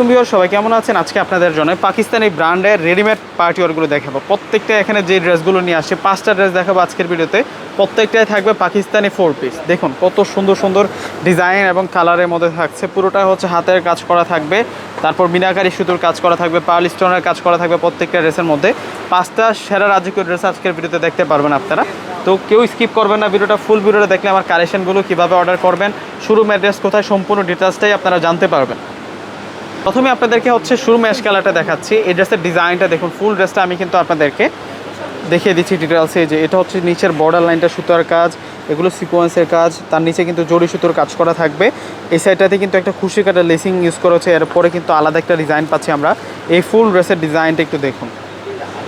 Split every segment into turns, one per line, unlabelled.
তুমি সবাই কেমন আছেন? আজকে আপনাদের জন্য পাকিস্তানি ব্র্যান্ডের রেডিমেড পার্টি ওয়ারগুলো দেখাবো। প্রত্যেকটা এখানে যে ড্রেসগুলো নিয়ে আসছে, পাঁচটা ড্রেস দেখাবো আজকের ভিডিওতে। প্রত্যেকটাই থাকবে পাকিস্তানি ফোর পিস দেখুন, কত সুন্দর সুন্দর ডিজাইন এবং কালারের মধ্যে থাকছে। পুরোটা হচ্ছে হাতের কাজ করা থাকবে। তারপর মিনাকারি সুতোর কাজ করা থাকবে পার্ল স্টোনের কাজ করা থাকবে প্রত্যেকটা ড্রেসের মধ্যে। পাঁচটা সেরা রাজকীয় ড্রেস আজকের ভিডিওতে দেখতে পারবেন আপনারা। তো কেউ স্কিপ করবেন না ভিডিওটা ফুল ভিডিওটা দেখলে আমার কালেকশনগুলো কীভাবে অর্ডার করবেন শুরু অ্যাড্রেস কোথায়, সম্পূর্ণ ডিটেলসটাই আপনারা জানতে পারবেন। প্রথমে আপনাদেরকে হচ্ছে শুরু ম্যাশ কালারটা দেখাচ্ছি। এই ড্রেসের ডিজাইনটা দেখুন ফুল ড্রেসটা আমি কিন্তু আপনাদেরকে দেখিয়ে দিচ্ছি ডিটেলসে যে এটা হচ্ছে নিচের বর্ডার লাইনটা সুতোর কাজ, এগুলো সিকোয়েন্সের কাজ, তার নিচে কিন্তু জড়ি সুতোর কাজ করা থাকবে। এই সাইডটাতে কিন্তু একটা খুশি কাটা লেসিং ইউজ করা হচ্ছে, এরপরে কিন্তু আলাদা একটা ডিজাইন পাচ্ছি আমরা। এই ফুল ড্রেসের ডিজাইনটা একটু দেখুন।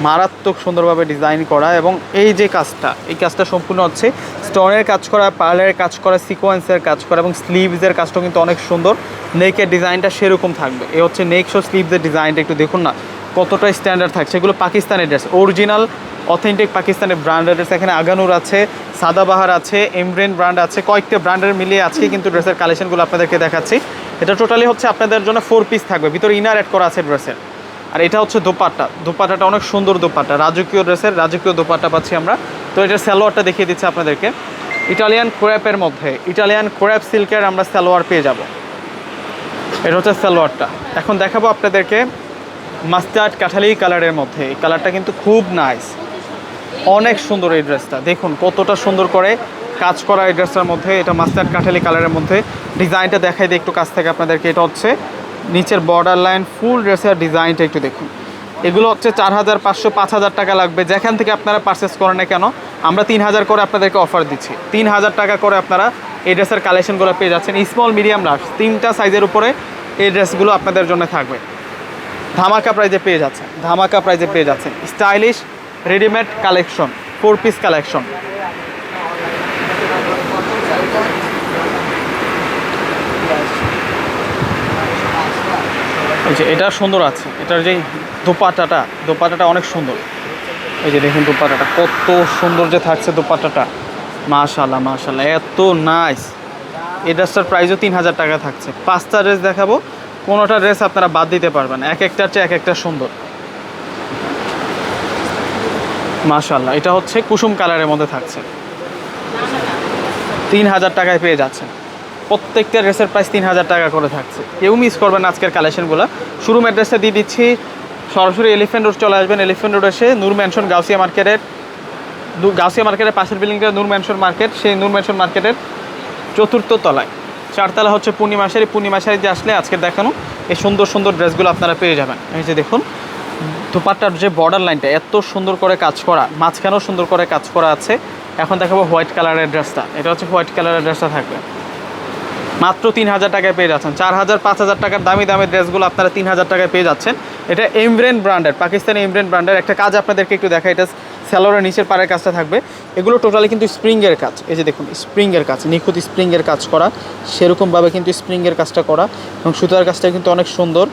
মারাত্মক সুন্দরভাবে ডিজাইন করা এবং এই যে কাজটা, এই কাজটা সম্পূর্ণ হচ্ছে স্টোনের কাজ করা পার্লের কাজ করা সিকোয়েন্সের কাজ করা এবং স্লিভসের কাজটাও কিন্তু অনেক সুন্দর। নেকের ডিজাইনটা সেরকম থাকবে। এ হচ্ছে নেক শো স্লিভসের ডিজাইনটা একটু দেখুন না কতটা স্ট্যান্ডার্ড থাকছে। এগুলো পাকিস্তানের ড্রেস অরিজিনাল অথেন্টিক পাকিস্তানের ব্র্যান্ডের ড্রেস এখানে আগানুর আছে, সাদাবাহার আছে এমব্রেন ব্র্যান্ড আছে, কয়েকটা ব্র্যান্ডের মিলিয়ে আজকে কিন্তু ড্রেসের কালেকশনগুলো আপনাদেরকে দেখাচ্ছি। এটা টোটালি হচ্ছে আপনাদের জন্য ফোর পিস থাকবে। ভিতরে ইনার অ্যাড করা আছে ড্রেসের আর এটা হচ্ছে দোপাট্টা। দোপাট্টাটা অনেক সুন্দর দোপাট্টা। রাজকীয় ড্রেসের রাজকীয় দোপাট্টা পাচ্ছি আমরা। তো এটার সালোয়ারটা দেখিয়ে দিচ্ছি আপনাদেরকে। ইটালিয়ান ক্র্যাপের মধ্যে, ইটালিয়ান ক্র্যাপ সিল্কের আমরা সালোয়ার পেয়ে যাব। এটা হচ্ছে সালোয়ারটা। এখন দেখাবো আপনাদেরকে মাস্টার্ড কাঠালি কালারের মধ্যে। এই কালারটা কিন্তু খুব নাইস অনেক সুন্দর এই ড্রেসটা। দেখুন কতটা সুন্দর করে কাজ করা এই ড্রেসটার মধ্যে। এটা মাস্টার্ড কাঠালি কালারের মধ্যে। ডিজাইনটা দেখাই দিই একটু কাছ থেকে আপনাদেরকে। এটা হচ্ছে নিচের বর্ডার লাইন ফুল ড্রেসের ডিজাইনটা একটু দেখুন। এগুলো হচ্ছে চার হাজার পাঁচশো পাঁচ হাজার টাকা লাগবে। যেখান থেকে আপনারা পারচেস করেন না কেন, আমরা তিন হাজার করে আপনাদেরকে অফার দিচ্ছি। তিন হাজার টাকা করে আপনারা এই ড্রেসের কালেকশনগুলো পেয়ে যাচ্ছেন। স্মল মিডিয়াম লার্জ তিনটা সাইজের উপরে এই ড্রেসগুলো আপনাদের জন্য থাকবে। ধামাকা প্রাইজে পেয়ে যাচ্ছেন। ধামাকা প্রাইজে পেয়ে যাচ্ছেন। Stylish readymade collection four piece collection এই যে এটা সুন্দর আছে। এটার যে দোপাটাটা দোপাটাটা অনেক সুন্দর। এই যে দেখুন দোপাটাটা, কত সুন্দর যে থাকছে দোপাটাটা। মাশাল্লাহ মাশাল্লাহ এত নাইস এই ড্রেসটার প্রাইসও তিন হাজার টাকা থাকছে। পাঁচটা ড্রেস দেখাবো, কোনোটা ড্রেস আপনারা বাদ দিতে পারবেন। এক একটার চেয়ে এক একটা সুন্দর। মাশাল্লাহ এটা হচ্ছে কুসুম কালারের মধ্যে থাকছে। তিন হাজার টাকায় পেয়ে যাচ্ছেন। প্রত্যেকটা ড্রেসের প্রাইস তিন হাজার টাকা করে থাকছে। কেউ মিস করবেন আজকের কালেকশনগুলো শুরু অ্যাড্রেসটা দিয়ে দিচ্ছি, সরাসরি এলিফেন্ট রোড চলে আসবেন। এলিফেন্ট রোড এসে নূর ম্যানশন গাউসিয়া মার্কেটের গাউসিয়া মার্কেটের পাশের বিল্ডিংটা নূর ম্যানশন মার্কেট সেই নূর ম্যানশন মার্কেটের চতুর্থ তলায়। চারতলা হচ্ছে পূর্ণিমাশারি পূর্ণিমাশারি যে আসলে আজকে দেখানো এই সুন্দর সুন্দর ড্রেসগুলো আপনারা পেয়ে যাবেন। এই যে দেখুন, দুপাট্টার যে বর্ডার লাইনটা এত সুন্দর করে কাজ করা, মাঝখানেও সুন্দর করে কাজ করা আছে। এখন দেখাবো হোয়াইট কালারের ড্রেসটা। এটা হচ্ছে হোয়াইট কালারের ড্রেসটা থাকবে। মাত্র তিন হাজার টাকায় পেয়ে যাচ্ছেন। চার হাজার, পাঁচ হাজার টাকার দামি দামি ড্রেসগুলো আপনারা তিন হাজার টাকায় পেয়ে যাচ্ছেন। এটা এমব্রেন ব্র্যান্ডের পাকিস্তানি এমব্রেন ব্র্যান্ডের একটা কাজ আপনাদেরকে একটু দেখা এটা স্যালোরের নিচের পাড়ের কাজটা থাকবে। এগুলো টোটালি কিন্তু স্প্রিংয়ের কাজ। এই যে দেখুন স্প্রিংয়ের কাজ, নিখুঁত স্প্রিংয়ের কাজ করা, সেরকমভাবে কিন্তু স্প্রিংয়ের কাজটা করা এবং সুতার কাজটা কিন্তু অনেক সুন্দর।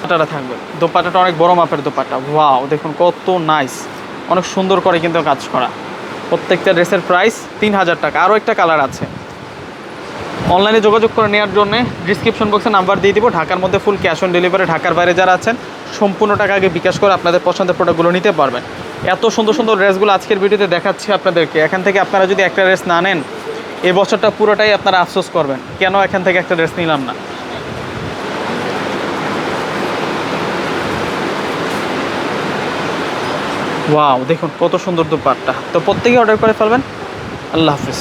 দোপাটাটা থাকবে। দোপাটাটা অনেক বড় মাপের দোপাটা ওয়াও দেখুন কত নাইস অনেক সুন্দর করে কিন্তু কাজ করা। প্রত্যেকটা ড্রেসের প্রাইস তিন হাজার টাকা। আরও একটা কালার আছে। অনলাইনে যোগাযোগ করে নেওয়ার জন্য ডিসক্রিপশন বক্সে নাম্বার দিয়ে দিব। ঢাকার মধ্যে ফুল ক্যাশ অন ডেলিভারি ঢাকার বাইরে যারা আছেন, সম্পূর্ণ টাকা আগে বিকাশ করে আপনাদের পছন্দের প্রোডাক্টগুলো নিতে পারবেন। এত সুন্দর সুন্দর ড্রেসগুলো আজকের ভিডিওতে দেখাচ্ছি আপনাদেরকে। এখান থেকে আপনারা যদি একটা ড্রেস না নেন এই বছরটা পুরোটাই আপনারা আফসোস করবেন। কেন এখান থেকে একটা ড্রেস নিলাম না? ওয়াও দেখুন কত সুন্দর দুপাট্টা। তো প্রত্যেকে অর্ডার করে ফেলবেন। আল্লাহ হাফিজ।